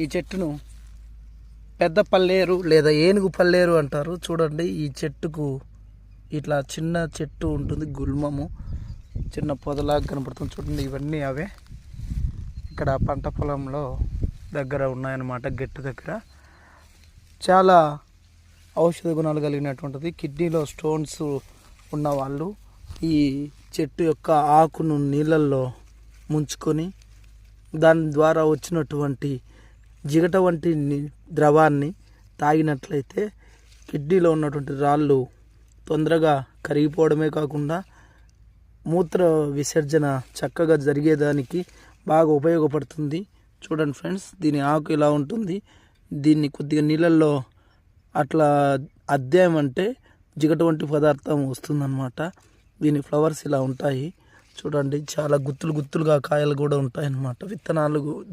ఈ చెట్టును పెద్ద పల్లేరు లేదా ఏనుగు పల్లేరు అంటారు. చూడండి ఈ చెట్టుకు ఇట్లా చిన్న చెట్టు ఉంటుంది గుల్మము. చిన్న పొదలాగా కనపడుతుంది చూడండి ఇవన్నీ అవే. ఇక్కడ పంట పొలంలో దగ్గర ఉన్నాయన్నమాట గట్టు దగ్గర. చాలా ఔషధ గుణాలు కలిగినటువంటిది. కిడ్నీలో స్టోన్స్ ఉన్నవాళ్ళు ఈ చెట్టు యొక్క ఆకును నీళ్ళల్లో ముంచుకొని దాని ద్వారా వచ్చినటువంటి జిగట వంటి ద్రవాన్ని తాగినట్లయితే కిడ్నీలో ఉన్నటువంటి రాళ్ళు తొందరగా కరిగిపోవడమే కాకుండా మూత్ర విసర్జన చక్కగా జరిగేదానికి బాగా ఉపయోగపడుతుంది. చూడండి ఫ్రెండ్స్ దీని ఆకు ఇలా ఉంటుంది. దీన్ని కొద్దిగా నీళ్ళల్లో అట్లా అద్దాం అంటే జిగట వంటి పదార్థం వస్తుందన్నమాట. దీని ఫ్లవర్స్ ఇలా ఉంటాయి. చూడండి చాలా గుత్తులు గుత్తులుగా కాయలు కూడా ఉంటాయన్నమాట. విత్తనాలు